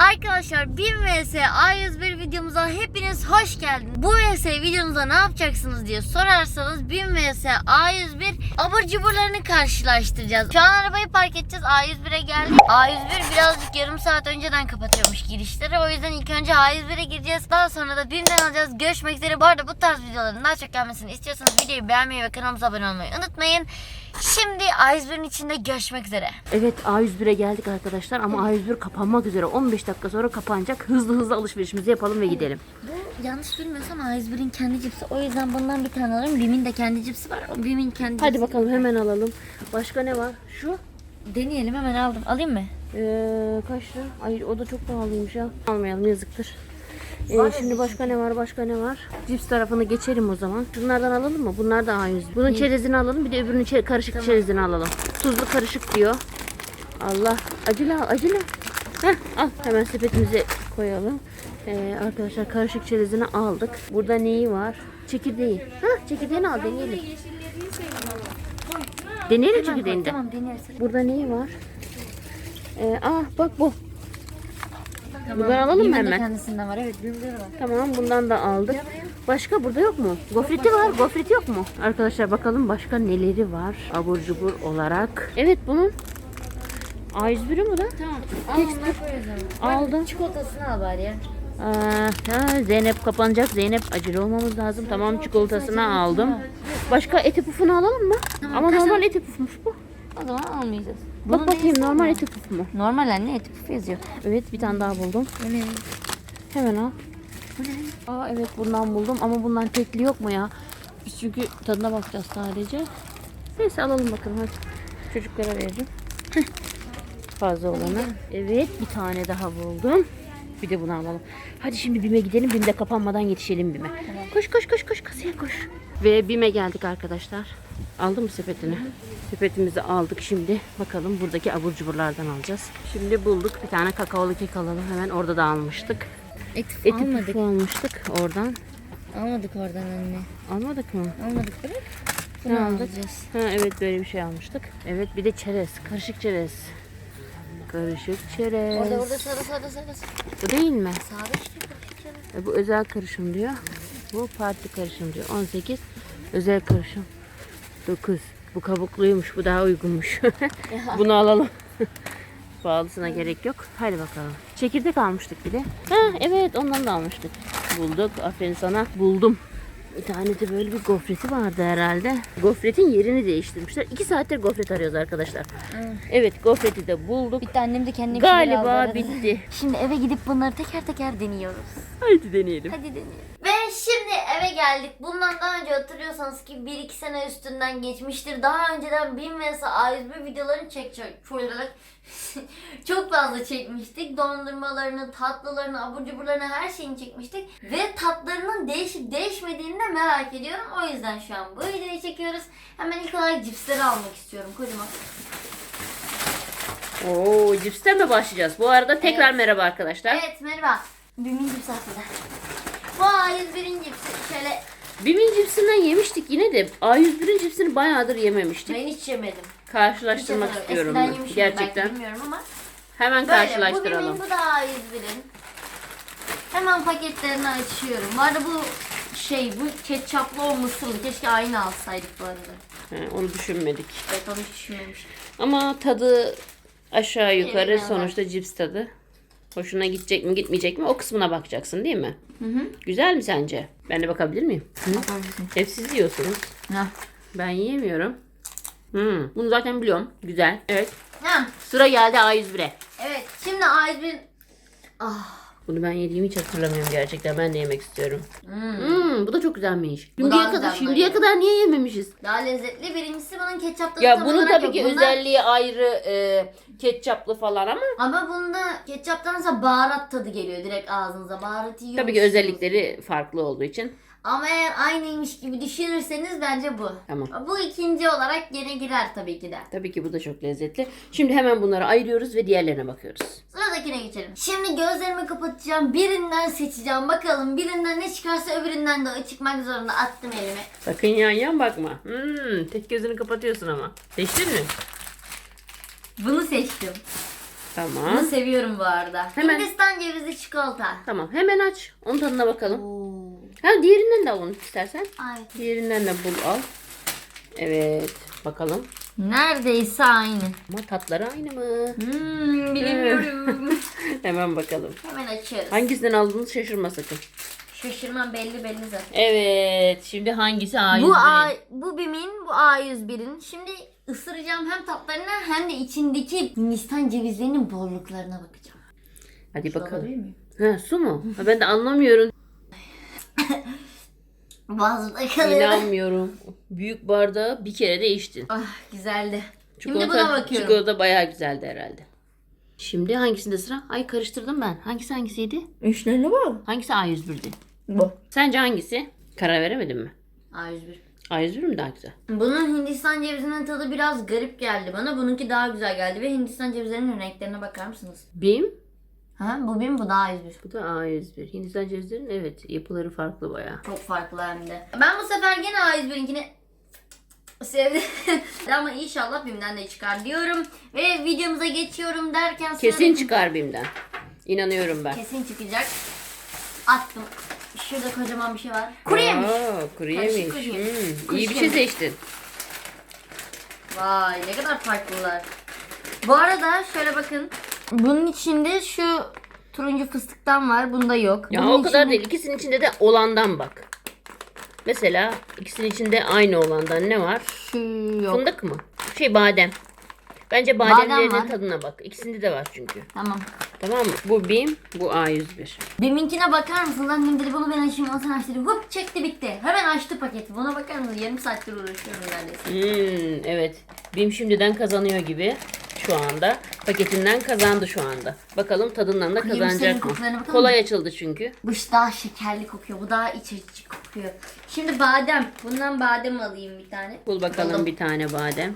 Arkadaşlar 1000 vs A101 videomuza hepiniz hoş geldiniz. Bu vs videomuza ne yapacaksınız diye sorarsanız 1000 vs A101 abur cuburlarını karşılaştıracağız. Şu an arabayı park edeceğiz. A101'e geldik. A101 birazcık yarım saat önceden kapatıyormuş girişleri. O yüzden ilk önce A101'e gireceğiz. Daha sonra da BİM'den alacağız. Görüşmek üzere. Bu arada bu tarz videoların daha çok gelmesini istiyorsanız videoyu beğenmeyi ve kanalımıza abone olmayı unutmayın. Şimdi A101'in içinde görüşmek üzere. Evet A101'e geldik arkadaşlar ama A101 kapanmak üzere. 15 dakika sonra kapanacak. Hızlı hızlı alışverişimizi yapalım ve gidelim. Bu yanlış bilmiyorsam A101'in kendi cipsi. O yüzden bundan bir tane alırım. Bim'in de kendi cipsi var. O Bim'in kendi Hadi cipsi. bakalım hemen alalım. Başka ne var? Şu Deneyelim hemen aldım. Alayım mı? ee, kaç lira? Ay o da çok pahalıymış ya. Almayalım yazıktır. Ee, Var ya şimdi başka ne var? Başka ne var? Cips tarafını geçelim o zaman. Şunlardan alalım mı? Bunlar da A100. Bunun çerezini alalım. Bir de öbürünün çe- karışık çerezini alalım. Tuzlu karışık diyor. Allah. Acele al, acele. Heh, al hemen sepetimize koyalım. Ee, arkadaşlar karışık çerezini aldık. Burada neyi var? Çekirdeği. Ha çekirdeğini al deneyelim. Deneyelim çekirdeğini de. Tamam deneriz. Burada neyi var? Ee, ah bak bu. Tamam. Bundan alalım mı hemen? kendisinden var. Evet Bim'de de var. Tamam bundan da aldık. Başka burada yok mu? Gofreti var. Gofreti yok mu? Arkadaşlar bakalım başka neleri var abur cubur olarak. Evet bunun A101'i mi bu da? Tamam. Al onları koyuyoruz ama. Aldım. Çikolatasını al bari ya. Aa, ha, Zeynep kapanacak. Zeynep acele olmamız lazım. Tamam çikolatasını aldım. Başka eti pufunu alalım mı? Ama kaç normal eti pufmuş bu. O zaman almayacağız. Bak bakayım neyse normal ama. eti puf mu? Normal anne eti puf yazıyor. Evet bir tane daha buldum. Yemeği. Hemen al. Bu ne? Aa evet bundan buldum ama bundan tekli yok mu ya? Biz çünkü tadına bakacağız sadece. Neyse alalım bakalım hadi. Çocuklara veririm. Fazla olanı. Evet bir tane daha buldum. Bir de bunu alalım. Hadi şimdi BİM'e gidelim. BİM'de kapanmadan yetişelim BİM'e. Koş koş koş koş kasaya koş. Ve BİM'e geldik arkadaşlar. Aldın mı sepetini? Sepetimizi aldık şimdi. Bakalım buradaki abur cuburlardan alacağız. Şimdi bulduk. Bir tane kakaolu kek alalım. Hemen orada da almıştık. Eti puf Eti almadık. almıştık oradan. Almadık oradan anne. Almadık mı? Almadık bırak. Bunu aldık? alacağız. Ha, evet böyle bir şey almıştık. Evet bir de çerez. Karışık çerez. Karışık çerez. Orada orada sarı sarı sarı. Bu değil mi? Sarı işte karışık çerez. E, bu özel karışım diyor. Bu parti karışım diyor. 18 özel karışım. 9. Bu kabukluymuş. Bu daha uygunmuş. Bunu alalım. Pahalısına gerek yok. Hadi bakalım. Çekirdek almıştık bir de. Ha evet ondan da almıştık. Bulduk. Aferin sana. Buldum. Bir tane de böyle bir gofreti vardı herhalde. Gofretin yerini değiştirmişler. 2 saattir gofret arıyoruz arkadaşlar. Evet gofreti de bulduk. Bitti annem de kendine Galiba bitti. Şimdi eve gidip bunları teker teker deniyoruz. Hadi deneyelim. Hadi deneyelim. Eve geldik. Bundan daha önce hatırlıyorsanız ki 1-2 sene üstünden geçmiştir. Daha önceden 1000 vs A101 videolarını çekecek. Çok fazla çekmiştik. Dondurmalarını, tatlılarını, abur cuburlarını her şeyini çekmiştik. Ve tatlarının değişip değişmediğini de merak ediyorum. O yüzden şu an bu videoyu çekiyoruz. Hemen ilk olarak cipsleri almak istiyorum. Kocaman. Oo, cipsten mi başlayacağız? Bu arada tekrar Evet. merhaba arkadaşlar. Evet merhaba. Bimin cipsi aslında. Bu A101'in cipsi. Şöyle Bim'in cipsinden yemiştik yine de A101'in cipsini bayağıdır yememiştik. ben hiç yemedim. Karşılaştırmak Hiç istiyorum Eskiden ben. yemişim Gerçekten. belki bilmiyorum ama. Hemen Böyle, karşılaştıralım. Bu Bimin bu da A101'in. Hemen paketlerini açıyorum. Bu arada bu şey bu ketçaplı o mısırlı. Keşke aynı alsaydık bu arada. He, onu düşünmedik. Evet onu hiç düşünmemiştim. Ama tadı aşağı yukarı Evet, sonuçta cips tadı. Hoşuna gidecek mi gitmeyecek mi o kısmına bakacaksın değil mi? Hı hı. Güzel mi sence? Ben de bakabilir miyim? Hı? Hep siz yiyorsunuz. Ha. Ben yiyemiyorum. Hmm, bunu zaten biliyorum. Güzel. Evet. Ha. Sıra geldi A101'e. Evet şimdi A101'in Ah. Bunu ben yediğimi hiç hatırlamıyorum gerçekten. Ben de yemek istiyorum. Hmm. Hmm, bu da çok güzelmiş. Bu Şimdiye daha kadar güzel şimdiye böyle. kadar niye yememişiz? Daha lezzetli. Birincisi bunun ketçaplı Ya tam bunun tabii yok. ki Bunda- özelliği ayrı e, ketçaplı falan ama Ama bunda ketçaptansa baharat tadı geliyor direkt ağzınıza. Baharatı yiyormuşsunuz. tabii ki özellikleri farklı olduğu için. Ama eğer aynıymış gibi düşünürseniz bence bu. Tamam. Bu ikinci olarak gene girer tabii ki de. Tabii ki bu da çok lezzetli. Şimdi hemen bunları ayırıyoruz ve diğerlerine bakıyoruz. Sıradakine geçelim. Şimdi gözlerimi kapatacağım. Birinden seçeceğim. Bakalım birinden ne çıkarsa öbüründen de çıkmak zorunda. Attım elimi. Sakın yan yan bakma. Hmm, tek gözünü kapatıyorsun ama. Seçtin mi? Bunu seçtim. Tamam. Bunu seviyorum bu arada. Hemen- Hindistan cevizli çikolata. Tamam hemen aç. Onun tadına bakalım. Oo. Ha diğerinden de al onu istersen. Ay. Diğerinden de bul al. Evet bakalım. Neredeyse aynı. Ama tatları aynı mı? Hmm, bilemiyorum. Hemen bakalım. Hemen açıyoruz. Hangisinden aldığınızı şaşırma sakın. Şaşırmam belli belli zaten. Evet. Şimdi hangisi A101'in? Bu A, bu BİM'in, bu A101'in. Şimdi ısıracağım hem tatlarına hem de içindeki Hindistan cevizlerinin bolluklarına bakacağım. Hadi Alabilir bakalım. Ha, su mu? Ha, ben de anlamıyorum. Boğazımda kalıyor. İnanmıyorum. Büyük bardağı bir kere de içtin. Ah güzeldi. Şimdi Çikolata, buna bakıyorum. çikolata bayağı güzeldi herhalde. Şimdi hangisinde sıra? Ay karıştırdım ben. Hangisi hangisiydi? Üçlerine bu. Hangisi A101'di? Bu. Sence hangisi? Karar veremedim mi? A101. A101 mi daha güzel? Bunun Hindistan cevizinin tadı biraz garip geldi bana. Bununki daha güzel geldi ve Hindistan cevizlerinin renklerine bakar mısınız? Bim. Ha, bu BİM bu da A101. Bu da A101. Hindistan cevizlerinin evet yapıları farklı bayağı. Çok farklı hem de. Ben bu sefer gene A101'inkini sevdim. Ama inşallah BİM'den de çıkar diyorum. Ve videomuza geçiyorum derken Kesin çıkar Bim'den. İnanıyorum ben. Kesin çıkacak. Attım. Şurada kocaman bir şey var. Kuru yemiş. Aa, kuru Karışık yemiş. kuru yemiş. Hmm, Kuş iyi bir şey yemiş. seçtin. Vay ne kadar farklılar. Bu arada şöyle bakın. Bunun içinde şu turuncu fıstıktan var. Bunda yok. Ya Bunun o kadar içinde- değil. İkisinin içinde de olandan bak. Mesela ikisinin içinde aynı olandan ne var? Şu yok. Fındık mı? Şey badem. Bence Badem bademlerinin var. tadına bak. İkisinde de var çünkü. Tamam. Tamam mı? Bu BİM, bu A101. Biminkine bakar mısın lan indir bunu ben açayım Hasan açtı. Hop çekti bitti. Hemen açtı paketi. Buna bakar mısın? Yarım saattir uğraşıyorum neredeyse. Hmm, evet. BİM şimdiden kazanıyor gibi şu anda. Paketinden kazandı şu anda. Bakalım tadından da kazanacak mı? kokularına bakalım Kolay açıldı çünkü. Bu iş daha şekerli kokuyor. Bu daha iç açıcı kokuyor. Şimdi badem. Bundan badem alayım bir tane. Bul bakalım Buldum. bir tane badem.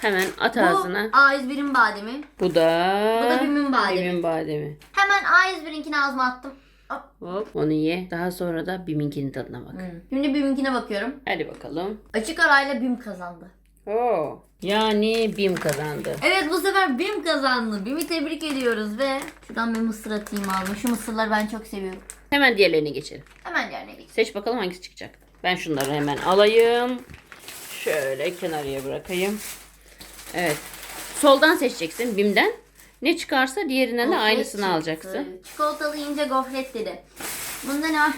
Hemen at Bu ağzına. A101'in bademi. Bu da... Bu da BİM'in bademi. BİM'in bademi. Hemen A101'inkini ağzıma attım. Hop. Hop onu ye. Daha sonra da BİM'inkinin tadına bak. Şimdi BİM'inkine bakıyorum. Hadi bakalım. Açık arayla BİM kazandı. Oo. Yani BİM kazandı. Evet bu sefer BİM kazandı. BİM'i tebrik ediyoruz ve şuradan bir mısır atayım aldım. Şu mısırları ben çok seviyorum. Hemen diğerlerine geçelim. Hemen yerine geçelim. Seç bakalım hangisi çıkacak. Ben şunları hemen alayım. Şöyle kenarıya bırakayım. Evet. Soldan seçeceksin BİM'den. Ne çıkarsa diğerinden de Gofret aynısını çıktı. alacaksın. Çikolatalı ince gofret dedi. Bunda ne var?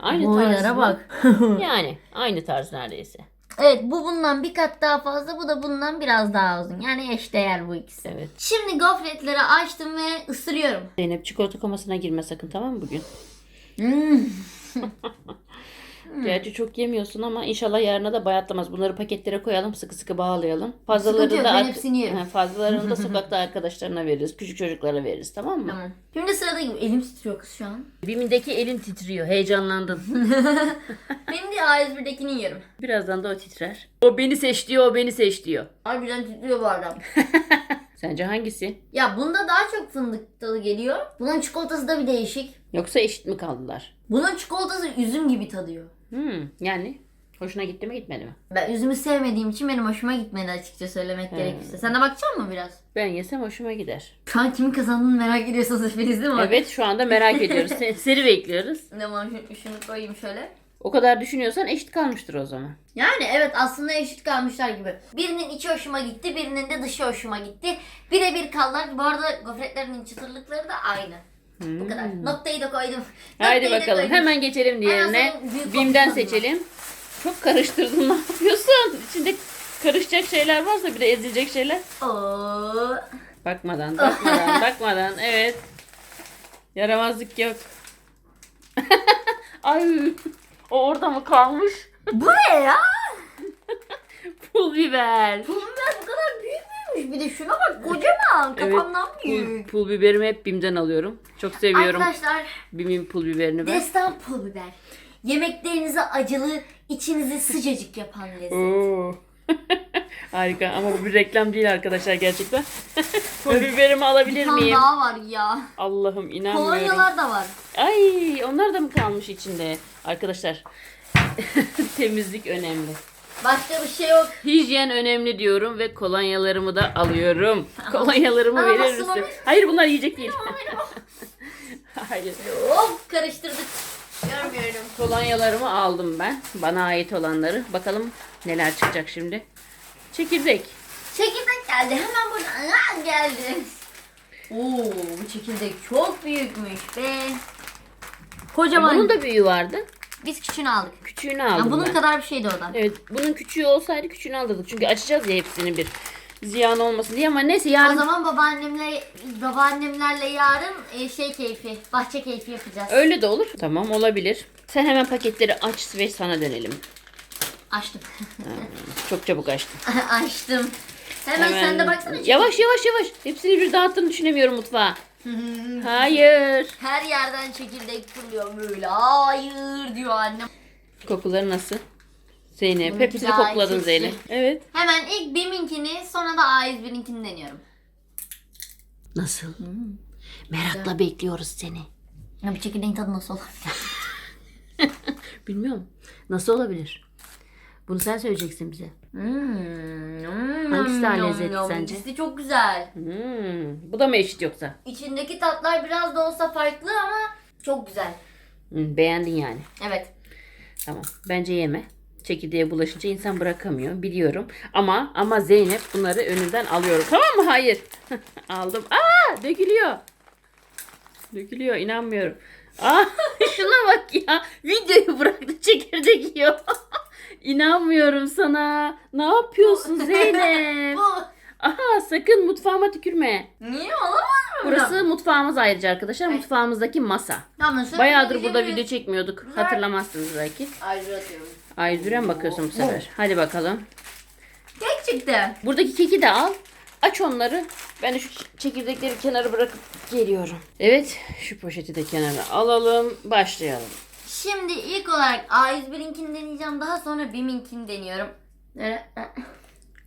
Aynı Boylara tarz bak. Yani aynı tarz neredeyse. Evet bu bundan bir kat daha fazla bu da bundan biraz daha uzun. Yani eşdeğer bu ikisi. Evet. Şimdi gofretleri açtım ve ısırıyorum. Zeynep çikolata komasına girme sakın tamam mı bugün? Hmm. Gerçi çok yemiyorsun ama inşallah yarına da bayatlamaz. Bunları paketlere koyalım, sıkı sıkı bağlayalım. Fazlalarını da hepsini yerim. Ha, fazlalarını da sokakta arkadaşlarına veririz, küçük çocuklara veririz tamam mı? Tamam. Şimdi sırada elim titriyor kız şu an. Bimindeki elin titriyor, heyecanlandın. Benim de A101'dekini yerim. Birazdan da o titrer. O beni seç diyor, o beni seç diyor. Harbiden titriyor bu arada. Sence hangisi? ya bunda daha çok fındık tadı geliyor. Bunun çikolatası da bir değişik. Yoksa eşit mi kaldılar? Bunun çikolatası üzüm gibi tadıyor. Hmm, yani hoşuna gitti mi gitmedi mi? Ben üzümü sevmediğim için benim hoşuma gitmedi açıkça söylemek gerekirse. Sen de bakacak mısın biraz? Ben yesem hoşuma gider. Şu an kimin kazandığını merak ediyorsunuz hepiniz değil mi? Evet şu anda merak ediyoruz. Se- Seni bekliyoruz. Tamam şu- şunu koyayım şöyle. O kadar düşünüyorsan eşit kalmıştır o zaman. Yani evet aslında eşit kalmışlar gibi. Birinin içi hoşuma gitti, birinin de dışı hoşuma gitti. Birebir kaldılar. Bu arada gofretlerinin çıtırlıkları da aynı. Bu kadar. Noktayı da koydum. Haydi Noktayı da bakalım. koydum. Hemen geçelim diğerine. büyük Bim'den seçelim. Çok karıştırdın. Ne yapıyorsun? İçinde karışacak şeyler varsa bir de ezilecek şeyler. Oo. Bakmadan, bakmadan, bakmadan. Evet. Yaramazlık yok. Ay. O orada mı kalmış? Bu ne ya? Pul biber. Pul biber bu kadar büyük müymüş? Bir de şuna bak kocaman. Kafamdan Pul, büyük. pul biberimi hep Bim'den alıyorum. Çok seviyorum Arkadaşlar Bim'in pul biberini ben. destan pul biber. Yemeklerinizi acılı, içinizi sıcacık yapan lezzet. Oo. Harika ama bu bir reklam değil arkadaşlar gerçekten. pul biberimi alabilir tane miyim? daha var ya. Allah'ım inanmıyorum. Kolonyalar da var. Ay onlar da mı kalmış içinde? Arkadaşlar temizlik önemli. Başka bir şey yok. Hijyen önemli diyorum ve kolonyalarımı da alıyorum. Kolonyalarımı Ama verir misin? Hayır bunlar yiyecek değil. Hayır. Hop karıştırdık. Görmüyorum. Kolonyalarımı aldım ben. Bana ait olanları. Bakalım neler çıkacak şimdi. Çekirdek. Çekirdek geldi. Hemen buradan Aa, geldi. Oo bu çekirdek çok büyükmüş be. Kocaman. Bunun da büyüğü vardı. Biz küçüğünü aldık. Küçüğünü aldım bunun ben. kadar bir şeydi o da. Evet bunun küçüğü olsaydı küçüğünü alırdık. Çünkü açacağız ya hepsini bir. Ziyan olmasın diye ama neyse yarın O zaman babaannemle babaannemlerle yarın e, şey keyfi, bahçe keyfi yapacağız. öyle de olur. Tamam olabilir. Sen hemen paketleri aç ve sana dönelim. Açtım. Çok çabuk açtın. Açtım. Hemen, sen de baksana. Yavaş yavaş yavaş. Hepsini bir dağıttığını düşünemiyorum mutfağa. Hayır. Her yerden çekirdek fırlıyor böyle. Hayır diyor annem. Kokuları nasıl? Zeynep. Bununki Hepsini daha kokladın. Zeynep. Evet. Hemen ilk BİM'inkini sonra da A101'inkini deniyorum. Nasıl? Merakla bekliyoruz seni. Ya bu çekirdeğin tadı nasıl olur? Bilmiyorum. Nasıl olabilir? Bunu sen söyleyeceksin bize. Hmm. Hangisi daha lezzetli sence? İkisi çok güzel. Hmm. Bu da mı eşit yoksa? İçindeki tatlar biraz da olsa farklı ama çok güzel. Hmm, beğendin yani. Evet. Tamam. Bence yeme. Çekirdeğe bulaşınca insan bırakamıyor. Biliyorum. Ama ama Zeynep bunları önünden alıyorum. Tamam mı? Hayır. Aldım. Aa, dökülüyor. Dökülüyor. inanmıyorum. Aa, şuna bak ya. Videoyu bıraktı çekirdek yiyor. İnanmıyorum sana. Ne yapıyorsun Zeynep? Aha sakın mutfağıma tükürme. niye olamaz mı? Burası mutfağımız ayrıca arkadaşlar. Mutfağımızdaki masa. Tamam, şöyle Bayağıdır burada yemin- video çekmiyorduk. Hatırlamazsınız belki. Ayrı atıyorum. Ay mi bakıyorsun bu sefer? Hadi bakalım. Kek çıktı. Buradaki keki de al. Aç onları. Ben de şu çekirdekleri kenara bırakıp geliyorum. Evet, şu poşeti de kenara alalım. Başlayalım. Şimdi ilk olarak A101'inkini deneyeceğim. Daha sonra BİM'inkini deniyorum. Böyle-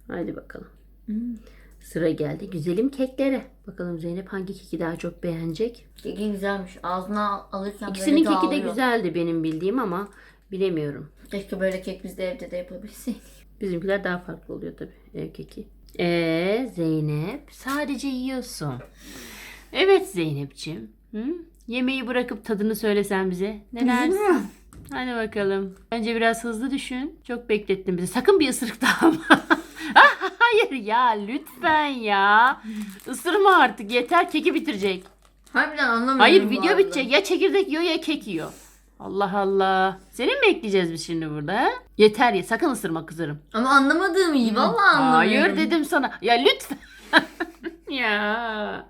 Hadi bakalım. Sıra geldi güzelim keklere. Bakalım Zeynep hangi keki daha çok beğenecek? Keki güzelmiş. Ağzına al- alırken İkisinin böyle keki de dağılıyor. güzeldi benim bildiğim ama bilemiyorum. Keşke böyle kek biz de evde de yapabilseydik. Bizimkiler daha farklı oluyor tabii ev keki. Ee Zeynep sadece yiyorsun. Evet Zeynep'ciğim. Hı? Yemeği bırakıp tadını söylesen bize. Ne dersin? Hadi bakalım. Bence biraz hızlı düşün. Çok beklettin bizi. Sakın bir ısırık daha ama. Hayır ya lütfen ya. Isırma artık yeter keki bitirecek. Harbiden anlamıyorum. Hayır bu video arada. bitecek. Ya çekirdek yiyor ya kek yiyor. Allah Allah. Seni mi bekleyeceğiz biz şimdi burada? ha? Yeter ya sakın ısırma kızarım. Ama anlamadığım iyi. Vallahi anlamıyorum. Hayır dedim sana. Ya lütfen. ya.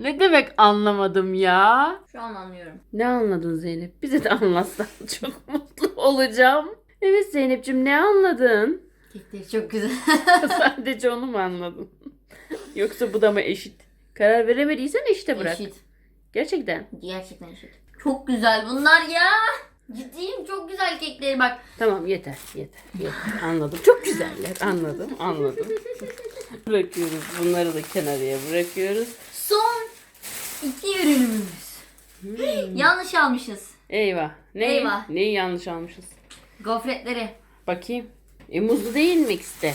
Ne demek anlamadım ya? Şu an anlıyorum. Ne anladın Zeynep? Bize de anlatsan çok mutlu olacağım. Evet Zeynep'ciğim ne anladın? Kekleri çok güzel. Sadece onu mu anladın? Yoksa bu da mı eşit? Karar veremediysen eşite bırak. Eşit. Gerçekten. Gerçekten eşit. Çok güzel bunlar ya. Ciddiyim çok güzel kekleri bak. Tamam yeter yeter yeter anladım. Çok güzeller anladım anladım. bırakıyoruz bunları da kenarıya bırakıyoruz. Son iki ürünümüz. Yanlış almışız. Eyvah. Neyi, Eyvah. neyi yanlış almışız? Gofretleri. Bakayım. E muzlu değil mi ikisi de?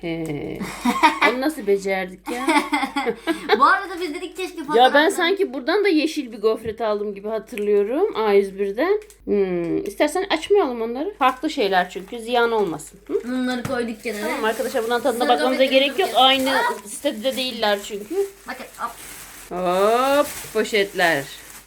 He. Onu nasıl becerdik ya? Bu arada biz dedik keşke ya fotoğrafları- ben sanki buradan da yeşil bir gofret aldım gibi hatırlıyorum. A101'den. Hmm. İstersen açmayalım onları. Farklı şeyler çünkü ziyan olmasın. Hı? Bunları koyduk kenara. Tamam arkadaşlar bundan tadına bakmamıza gofretleri gerek yok. bakacağız. Aynı sitede değiller çünkü. Bakın hop. Hop poşetler.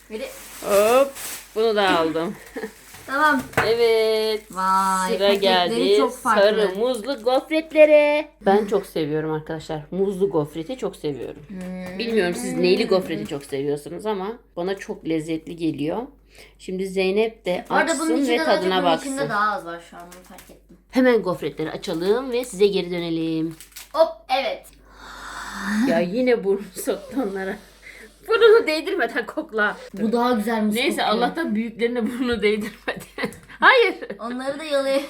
Böyle. Hop bunu da aldım. Tamam. Evet. Vay. Sıra geldi çok farklı. sarı muzlu gofretlere. Ben çok seviyorum arkadaşlar. Muzlu gofreti çok seviyorum. Hmm. Bilmiyorum siz neyli gofreti çok seviyorsunuz ama bana çok lezzetli geliyor. Şimdi Zeynep de bunun açsın ve tadına bunun baksın. içinde daha az var şu an bunu fark ettim. Hemen gofretleri açalım ve size geri dönelim. Hop evet. ya yine burnu soktu onlara. Burnunu değdirmeden kokla. Bu daha güzelmiş. Neyse kokuyor. Allah'tan büyüklerine burnunu değdirmedi. Hayır. Onları da yalayayım.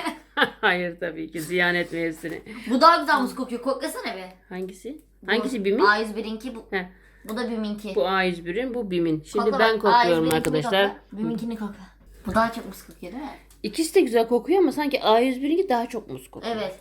Hayır tabii ki ziyan etme hepsini. bu daha güzel muz kokuyor. Koklasana be. Hangisi? Hangisi Bim'in? A101'inki bu. Heh. Bu da BİM'inki. Bu A101'in, bu Bim'in. Şimdi Kokla ben bak, kokluyorum A101'inkini arkadaşlar. kokla, BİM'inkini kokla. Bu daha çok muz kokuyor değil mi? İkisi de güzel kokuyor ama sanki A101'inki daha çok muz kokuyor. Evet.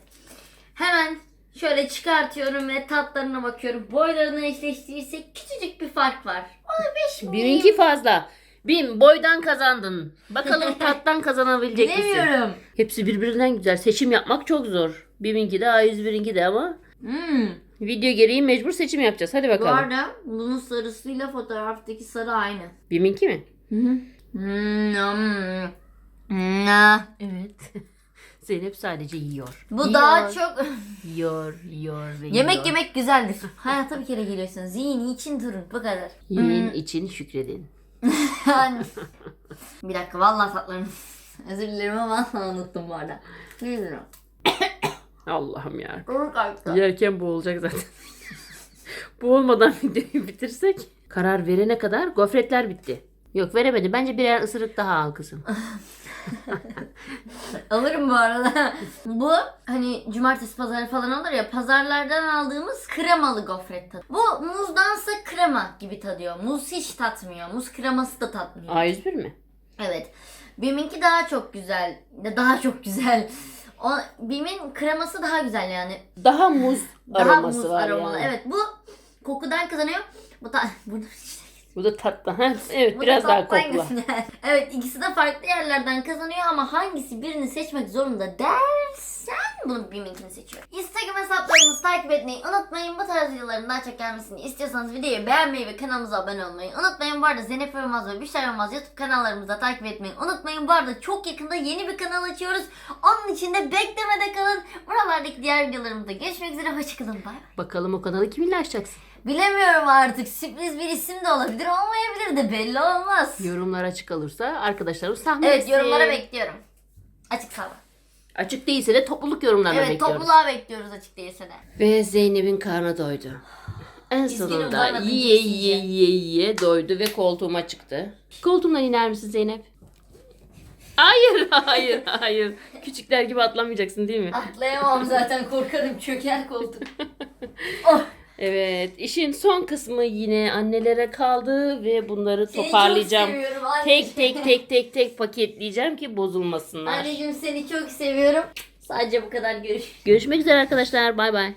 Hemen şöyle çıkartıyorum ve tatlarına bakıyorum. Boylarını eşleştirirsek küçücük bir fark var. O da 5 milim. Birinki fazla. Bim boydan kazandın. Bakalım tattan kazanabilecek misin? Bilemiyorum. Hepsi birbirinden güzel. Seçim yapmak çok zor. Biminki de A101'inki de ama Hmm. video gereği mecbur seçim yapacağız. Hadi Bu bakalım. arada bunun sarısıyla fotoğraftaki sarı aynı. Biminki mi? Hmm. Hmm. Hmm. Evet. Zeynep sadece yiyor. Bu Yiyor, daha çok Yiyor, yiyor ve yemek yiyor. yemek güzeldir. Hayata bir kere geliyorsunuz. Zihin için durun. Bu kadar. Yiyin için şükredin. Bir dakika vallahi tatlarını. Özür dilerim ama unuttum bu arada. Bilmiyorum. Allah'ım ya. Dur kalktı. Yerken boğulacak zaten. Boğulmadan videoyu bitirsek. Karar verene kadar gofretler bitti. Yok veremedi. Bence birer ısırık daha al kızım. Alırım bu arada. bu hani cumartesi pazarı falan olur ya pazarlardan aldığımız kremalı gofret tadı. Bu muzdansa krema gibi tadıyor. Muz hiç tatmıyor. Muz kreması da tatmıyor. A101 mi? Evet. Bim'inki daha çok güzel. Daha çok güzel. O, Bim'in kreması daha güzel yani. Daha muz Daha aroması muz var aromalı. yani. Evet bu kokudan kazanıyor. Bu da burada işte. Bu da tatlı. Ha, evet Bu biraz da daha tatlı kokla. hangisi? evet ikisi de farklı yerlerden kazanıyor ama hangisi birini seçmek zorunda dersen bunu BİM'inkini seçiyorum. Instagram hesaplarımızı takip etmeyi unutmayın. Bu tarz videoların daha çok gelmesini istiyorsanız videoyu beğenmeyi ve kanalımıza abone olmayı unutmayın. Bu arada Zeynep Yormaz ve Büşra Yormaz YouTube kanallarımızı da takip etmeyi unutmayın. Bu arada çok yakında yeni bir kanal açıyoruz. Onun için de beklemede kalın. Buralardaki diğer videolarımızda görüşmek üzere. Hoşçakalın. Bay bay. Bakalım o kanalı kiminle açacaksın? Bilemiyorum artık. Sürpriz bir isim de olabilir. Olmayabilir de belli olmaz. Yorumlar açık kalırsa arkadaşlarım sahne Evet etsin. yorumlara bekliyorum. Açık sağlam. Açık değilse de topluluk yorumlarına Evet bekliyoruz. topluluğa bekliyoruz açık değilse de. Ve Zeynep'in karnı doydu. En sonunda doymadım, yiye kesinlikle. yiye yiye yiye doydu ve koltuğuma çıktı. Koltuğumdan iner misin Zeynep? Hayır, hayır, hayır. Küçükler gibi atlamayacaksın değil mi? Atlayamam zaten korkarım çöker koltuk. oh, Evet, işin son kısmı yine annelere kaldı ve bunları seni toparlayacağım. çok seviyorum anne. Tek tek tek tek tek paketleyeceğim ki bozulmasınlar. Anneciğim seni çok seviyorum. Sadece bu kadar görüş. Görüşmek üzere arkadaşlar. Bay bay.